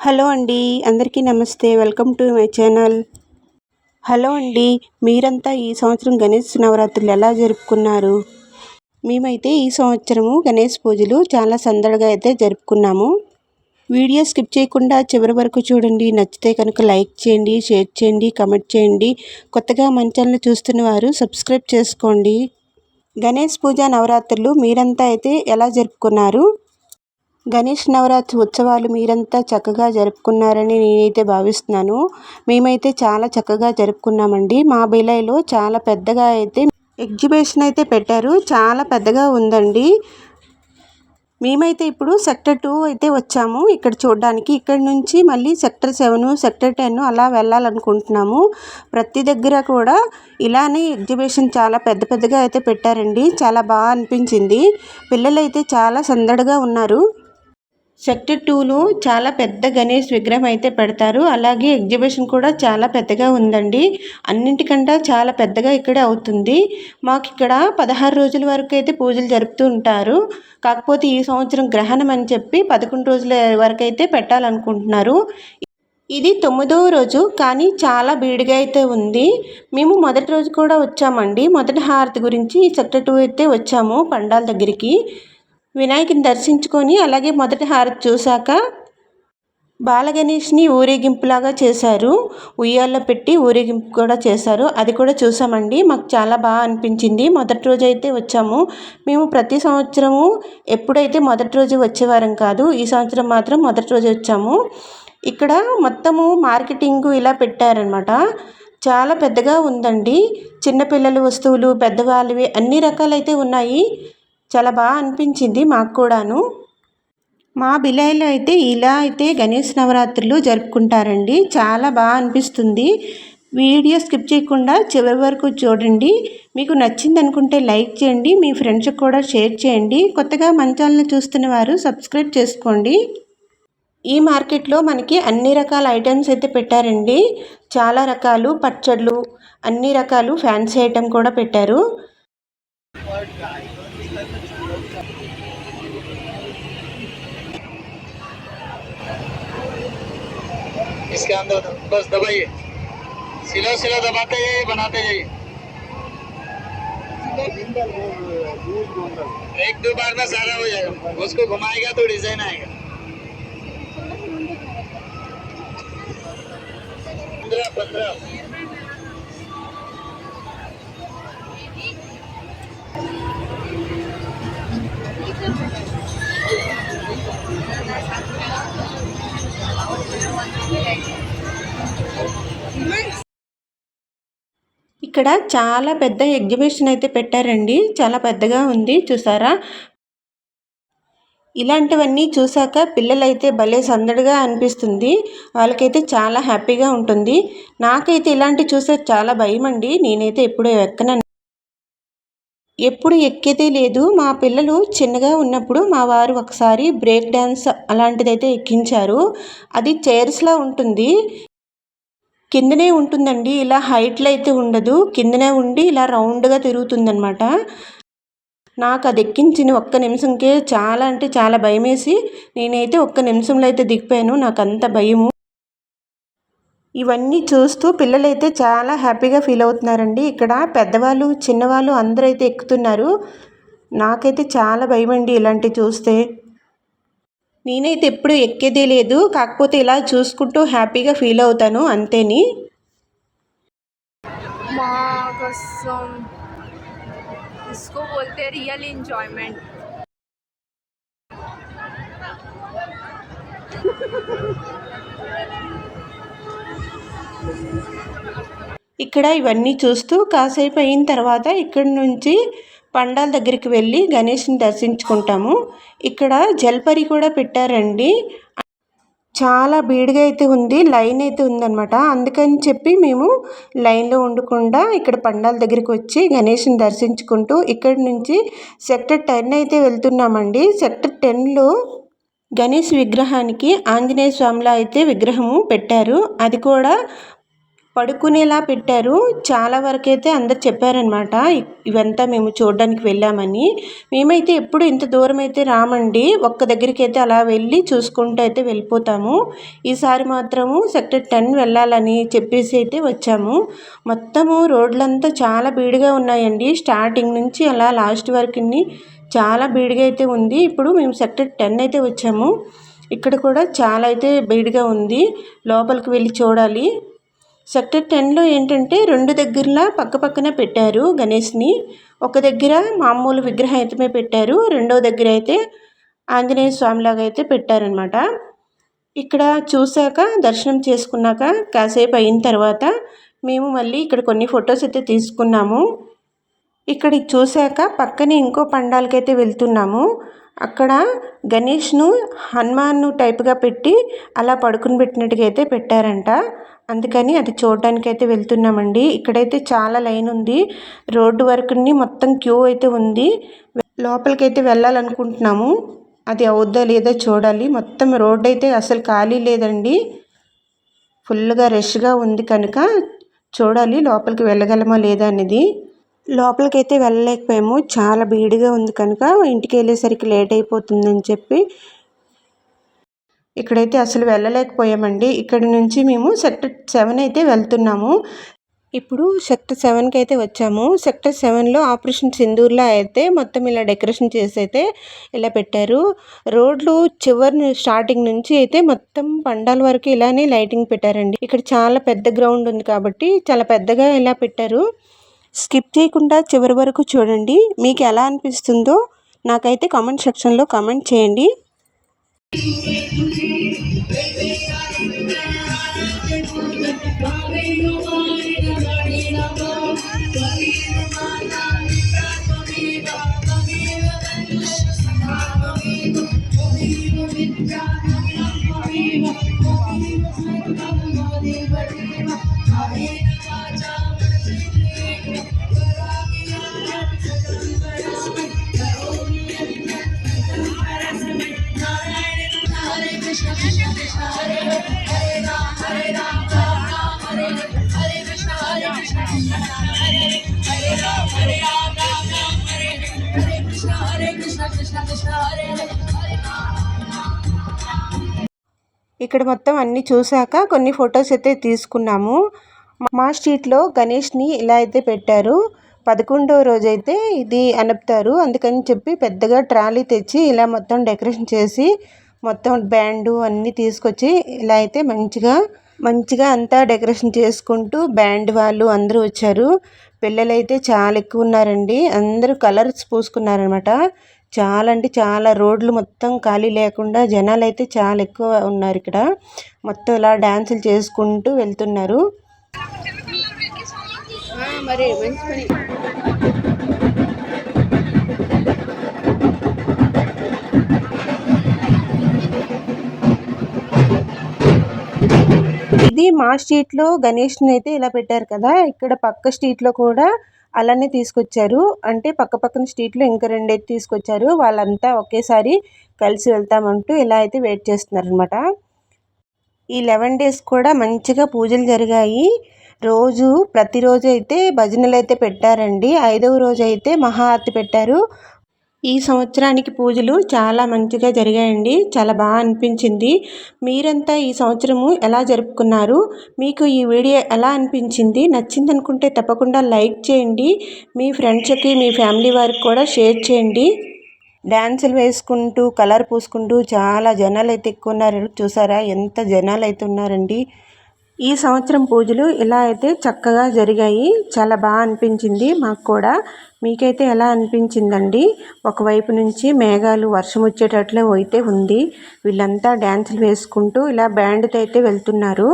Hello అండి అందరికీ నమస్తే. Welcome to my channel. Hello అండి మీరంతా ఈ సంవత్సరం గణేష్ నవరాత్రులు ఎలా జరుపుకున్నారు? మేమైతే ఈ సంవత్సరము గణేష్ పూజలు చాలా సందడిగా అయితే జరుపుకున్నాము. వీడియో స్కిప్ చేయకుండా చివరి వరకు చూడండి. నచ్చితే కనుక లైక్ చేయండి షేర్ చేయండి కమెంట్ చేయండి. కొత్తగా మన ఛానల్ చూస్తున్న వారు సబ్స్క్రైబ్ చేసుకోండి. గణేష్ పూజ నవరాత్రులు మీరంతా అయితే ఎలా జరుపుకున్నారు? గణేష్ నవరాత్రి ఉత్సవాలు మీరంతా చక్కగా జరుపుకున్నారని నేనైతే భావిస్తున్నాను. మేమైతే చాలా చక్కగా జరుపుకున్నామండి. మా బిలైలో చాలా పెద్దగా అయితే ఎగ్జిబిషన్ అయితే పెట్టారు. చాలా పెద్దగా ఉందండి. మేమైతే ఇప్పుడు సెక్టర్ టూ అయితే వచ్చాము. ఇక్కడ చూడడానికి ఇక్కడ నుంచి మళ్ళీ సెక్టర్ సెవెన్ సెక్టర్ టెన్ అలా వెళ్ళాలనుకుంటున్నాము. ప్రతి దగ్గర కూడా ఇలానే ఎగ్జిబిషన్ చాలా పెద్ద పెద్దగా అయితే పెట్టారండి. చాలా బాగా అనిపించింది. పిల్లలు అయితే చాలా సందడిగా ఉన్నారు. సెక్టర్ టూలో చాలా పెద్ద గణేష్ విగ్రహం అయితే పెడతారు. అలాగే ఎగ్జిబిషన్ కూడా చాలా పెద్దగా ఉందండి. అన్నింటికంటే చాలా పెద్దగా ఇక్కడే అవుతుంది. మాకు ఇక్కడ పదహారు రోజుల వరకు అయితే పూజలు జరుపుతూ ఉంటారు. కాకపోతే ఈ సంవత్సరం గ్రహణం అని చెప్పి పదకొండు రోజుల వరకు అయితే పెట్టాలనుకుంటున్నారు. ఇది తొమ్మిదవ రోజు కానీ చాలా బీడిగా అయితే ఉంది. మేము మొదటి రోజు కూడా వచ్చామండి. మొదటి హారతి గురించి సెక్టర్ టూ అయితే వచ్చాము పండాల దగ్గరికి. వినాయకుని దర్శించుకొని అలాగే మొదటి హారతి చూశాక బాలగణేష్ని ఊరేగింపులాగా చేశారు. ఉయ్యాల్లో పెట్టి ఊరేగింపు కూడా చేశారు. అది కూడా చూసామండి మాకు చాలా బాగా అనిపించింది. మొదటి రోజు అయితే వచ్చాము. మేము ప్రతి సంవత్సరము ఎప్పుడైతే మొదటి రోజు వచ్చేవారం కాదు ఈ సంవత్సరం మాత్రం మొదటి రోజు వచ్చాము. ఇక్కడ మొత్తము మార్కెటింగ్ ఇలా పెట్టారనమాట చాలా పెద్దగా ఉందండి. చిన్నపిల్లల వస్తువులు పెద్దవాళ్ళవి అన్ని రకాలైతే ఉన్నాయి. చాలా బాగా అనిపించింది మాకు కూడాను. మా బిలాయిలో అయితే ఇలా అయితే గణేష్ నవరాత్రులు జరుపుకుంటారండి. చాలా బాగా అనిపిస్తుంది. వీడియో స్కిప్ చేయకుండా చివరి వరకు చూడండి. మీకు నచ్చింది అనుకుంటే లైక్ చేయండి. మీ ఫ్రెండ్స్కి కూడా షేర్ చేయండి. కొత్తగా మంచాలను చూస్తున్న వారు సబ్స్క్రైబ్ చేసుకోండి. ఈ మార్కెట్లో మనకి అన్ని రకాల ఐటమ్స్ అయితే పెట్టారండి. చాలా రకాలు పచ్చళ్ళు అన్ని రకాలు ఫ్యాన్సీ ఐటమ్ కూడా పెట్టారు. इसके अंदर। बस दबाइए। सिला सिला दबाते जाइए, बनाते जाइए। एक दो बार में सारा हो जाएगा। उसको घुमाएगा तो डिज़ाइन आएगा। पंद्रह पंद्रह। ఇక్కడ చాలా పెద్ద ఎగ్జిబిషన్ అయితే పెట్టారండి. చాలా పెద్దగా ఉంది. చూసారా? ఇలాంటివన్నీ చూసాక పిల్లలైతే భలే సందడిగా అనిపిస్తుంది. వాళ్ళకైతే చాలా హ్యాపీగా ఉంటుంది. నాకైతే ఇలాంటి చూసే చాలా భయం అండి నేనైతే ఎప్పుడూ ఎక్కనని. ఎప్పుడు ఎక్కేదే లేదు. మా పిల్లలు చిన్నగా ఉన్నప్పుడు మా వారు ఒకసారి బ్రేక్ డ్యాన్స్ అలాంటిదైతే ఎక్కించారు. అది చైర్స్లా ఉంటుంది. కిందనే ఉంటుందండి ఇలా హైట్లో అయితే ఉండదు. కిందనే ఉండి ఇలా రౌండ్గా తిరుగుతుందనమాట నాకు అది ఎక్కించిన ఒక్క నిమిషంకే చాలా అంటే చాలా భయమేసి నేనైతే ఒక్క నిమిషంలో అయితే దిగిపోయాను. నాకు అంత భయము. ఇవన్నీ చూస్తూ పిల్లలైతే చాలా హ్యాపీగా ఫీల్ అవుతున్నారండి. ఇక్కడ పెద్దవాళ్ళు చిన్నవాళ్ళు అందరూ అయితే ఎక్కుతున్నారు. నాకైతే చాలా భయం అండి ఇలాంటివి చూస్తే. నేనైతే ఎప్పుడు ఎక్కేదే లేదు కాకపోతే ఇలా చూసుకుంటూ హ్యాపీగా ఫీల్ అవుతాను అంతేని इसको बोलते हैं रियल इंजॉयमेंट ఇక్కడ ఇవన్నీ చూస్తూ కాసేపు అయిన తర్వాత ఇక్కడి నుంచి పండాల దగ్గరికి వెళ్ళి గణేష్ని దర్శించుకుంటాము. ఇక్కడ జల్పరి కూడా పెట్టారండి. చాలా బీడుగా అయితే ఉంది లైన్ అయితే ఉందన్నమాట. అందుకని చెప్పి మేము లైన్లో ఉండకుండా ఇక్కడ పండాల దగ్గరికి వచ్చి గణేష్ని దర్శించుకుంటూ ఇక్కడ నుంచి సెక్టర్ టెన్ అయితే వెళ్తున్నామండి. సెక్టర్ టెన్లో గణేష్ విగ్రహానికి ఆంజనేయ స్వామిలో అయితే విగ్రహము పెట్టారు. అది కూడా పడుకునేలా పెట్టారు. చాలా వరకు అయితే అందరు చెప్పారనమాట ఇవంతా మేము చూడడానికి వెళ్ళామని. మేమైతే ఎప్పుడు ఇంత దూరం అయితే రామండి ఒక్క దగ్గరికి అయితే అలా వెళ్ళి చూసుకుంటూ అయితే వెళ్ళిపోతాము. ఈసారి మాత్రము సెక్టర్ టెన్ వెళ్ళాలని చెప్పేసి అయితే వచ్చాము. మొత్తము రోడ్లంతా చాలా బీడుగా ఉన్నాయండి. స్టార్టింగ్ నుంచి అలా లాస్ట్ వరకు చాలా బీడుగా అయితే ఉంది. ఇప్పుడు మేము సెక్టర్ టెన్ అయితే వచ్చాము. ఇక్కడ కూడా చాలా అయితే బీడుగా ఉంది. లోపలికి వెళ్ళి చూడాలి. సెక్టర్ టెన్లో ఏంటంటే రెండు దగ్గరలా పక్క పక్కన పెట్టారు గణేష్ని. ఒక దగ్గర మామూలు విగ్రహం అయితే పెట్టారు రెండో దగ్గర అయితే ఆంజనేయ స్వామిలాగా అయితే పెట్టారనమాట. ఇక్కడ చూశాక దర్శనం చేసుకున్నాక కాసేపు అయిన తర్వాత మేము మళ్ళీ ఇక్కడ కొన్ని ఫొటోస్ అయితే తీసుకున్నాము. ఇక్కడ చూశాక పక్కనే ఇంకో పండాలకైతే వెళ్తున్నాము. అక్కడ గణేష్ను హనుమాన్ టైప్గా పెట్టి అలా పడుకుని పెట్టినట్టుగా అయితే పెట్టారంట. అందుకని అది చూడడానికి అయితే వెళ్తున్నామండి. ఇక్కడైతే చాలా లైన్ ఉంది. రోడ్డు వరకు మొత్తం క్యూ అయితే ఉంది. లోపలికైతే వెళ్ళాలనుకుంటున్నాము. అది అవుద్దా లేదా చూడాలి. మొత్తం రోడ్డు అయితే అసలు ఖాళీ లేదండి. ఫుల్గా రష్గా ఉంది కనుక చూడాలి లోపలికి వెళ్ళగలమా లేదా అనేది. లోపలికైతే అయితే వెళ్ళలేకపోయాము. చాలా బీడిగా ఉంది కనుక ఇంటికి వెళ్ళేసరికి లేట్ అయిపోతుందని చెప్పి ఇక్కడైతే అసలు వెళ్ళలేకపోయామండి. ఇక్కడ నుంచి మేము సెక్టర్ సెవెన్ అయితే వెళ్తున్నాము. ఇప్పుడు సెక్టర్ సెవెన్కి అయితే వచ్చాము. సెక్టర్ సెవెన్లో ఆపరేషన్ సింధూర్లో అయితే మొత్తం ఇలా డెకరేషన్ చేసి అయితే ఇలా పెట్టారు. రోడ్లు చివరి స్టార్టింగ్ నుంచి అయితే మొత్తం పండాల వరకు ఇలానే లైటింగ్ పెట్టారండి. ఇక్కడ చాలా పెద్ద గ్రౌండ్ ఉంది కాబట్టి చాలా పెద్దగా ఇలా పెట్టారు. స్కిప్ చేయకుండా చివరి వరకు చూడండి. మీకు ఎలా అనిపిస్తుందో నాకైతే కామెంట్ సెక్షన్లో కామెంట్ చేయండి. ఇక్కడ మొత్తం అన్నీ చూశాక కొన్ని ఫొటోస్ అయితే తీసుకున్నాము. మా స్ట్రీట్లో గణేష్ని ఇలా అయితే పెట్టారు. పదకొండవ రోజు అయితే ఇది అనపుతారు. అందుకని చెప్పి పెద్దగా ట్రాలీ తెచ్చి ఇలా మొత్తం డెకరేషన్ చేసి మొత్తం బ్యాండు అన్నీ తీసుకొచ్చి ఇలా అయితే మంచిగా మంచిగా అంతా డెకరేషన్ చేసుకుంటూ బ్యాండ్ వాళ్ళు అందరూ వచ్చారు. పిల్లలైతే చాలా ఎక్కువ ఉన్నారండి. అందరూ కలర్స్ పూసుకున్నారనమాట చాలా అంటే చాలా రోడ్లు మొత్తం ఖాళీ లేకుండా జనాలు అయితే చాలా ఎక్కువ ఉన్నారు ఇక్కడ. మొత్తం ఇలా డ్యాన్సులు చేసుకుంటూ వెళ్తున్నారు. మరి మంచి పని. ఇది మా స్ట్రీట్లో గణేష్ని అయితే ఇలా పెట్టారు కదా. ఇక్కడ పక్క స్ట్రీట్లో కూడా అలానే తీసుకొచ్చారు. అంటే పక్క పక్కన స్ట్రీట్లో ఇంకా రెండైతే తీసుకొచ్చారు. వాళ్ళంతా ఒకేసారి కలిసి వెళ్తామంటూ ఇలా అయితే వెయిట్ చేస్తున్నారనమాట ఈ లెవెన్ డేస్ కూడా మంచిగా పూజలు జరిగాయి. రోజు ప్రతిరోజు అయితే భజనలు అయితే పెట్టారండి. ఐదవ రోజు అయితే మహాఆరతి పెట్టారు. ఈ సంవత్సరానికి పూజలు చాలా మంచిగా జరిగాయండి. చాలా బాగా అనిపించింది. మీరంతా ఈ సంవత్సరము ఎలా జరుపుకున్నారు? మీకు ఈ వీడియో ఎలా అనిపించింది? నచ్చింది అనుకుంటే తప్పకుండా లైక్ చేయండి. మీ ఫ్రెండ్స్కి మీ ఫ్యామిలీ వారికి కూడా షేర్ చేయండి. డ్యాన్సులు వేసుకుంటూ కలర్ పూసుకుంటూ చాలా జనాలు అయితే ఎక్కువ ఉన్నారు. చూసారా? ఎంత జనాలు అయితే ఉన్నారండి. ఈ సంవత్సరం పూజలు ఇలా అయితే చక్కగా జరిగాయి. చాలా బాగా అనిపించింది మాకు కూడా. మీకైతే ఎలా అనిపించిందండి? ఒకవైపు నుంచి మేఘాలు వర్షం వచ్చేటట్లు అయితే ఉంది. వీళ్ళంతా డ్యాన్సులు వేసుకుంటూ ఇలా బ్యాండ్తో అయితే వెళ్తున్నారు.